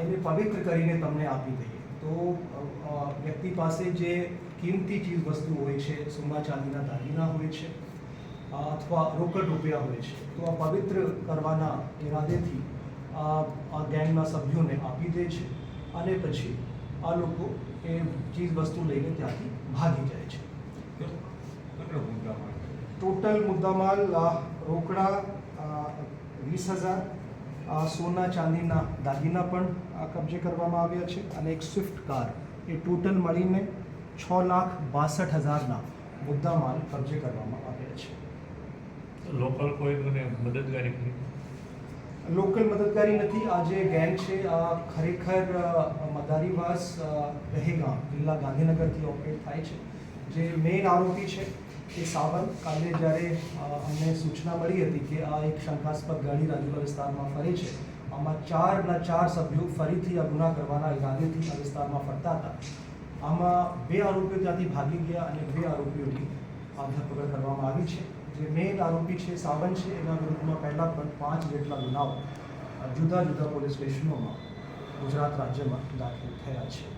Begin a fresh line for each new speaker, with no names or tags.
એને પવિત્ર કરીને તમને આપી દઈએ. તો વ્યક્તિ પાસે જે કિંમતી ચીજ વસ્તુ હોય છે સોના ચાંદીના દાગીના હોય છે અથવા રોકડ રૂપિયા હોય છે તો આ પવિત્ર કરવાના ઈરાદેથી આ ગેંગના સભ્યોને આપી દે છે અને પછી આ લોકો એ ચીજ વસ્તુ લઈને ત્યાંથી ભાગી જાય છે. ટોટલ મુદ્દામાલ રોકડા વીસ હજાર સોના ચાંદીના દાગીના પણ કબજે કરવામાં આવ્યા છે અને એક સ્વિફ્ટ કાર એ ટોટલ મળીને છ લાખ બાસઠ હજારના મુદ્દામાલ કબજે કરવામાં આવ્યા છે.
લોકલ કોઈ મદદગારી કરી?
લોકલ મદદગારી નથી. આ જે ગેંગ છે આ ખરેખર મદારીવાસ દહેગામ જિલ્લા ગાંધીનગરથી ઓપરેટ થાય છે. જે મેઇન આરોપી છે એ સાવન કાલે જ્યારે અમને સૂચના મળી હતી કે આ એક શંકાસ્પદ ગાડી રાજુલા વિસ્તારમાં ફરે છે, આમાં ચારના ચાર સભ્યો ફરીથી આ ગુના કરવાના ઈરાદેથી આ વિસ્તારમાં ફરતા હતા. આમાં બે આરોપીઓ ત્યાંથી ભાગી ગયા અને બે આરોપીઓની ધરપકડ કરવામાં આવી છે. જે મેઇન આરોપી છે, સાવન છે, એના વિરુદ્ધમાં પહેલાં પણ પાંચ જેટલા ગુનાઓ જુદા જુદા પોલીસ સ્ટેશનોમાં ગુજરાત રાજ્યમાં દાખલ થયા છે.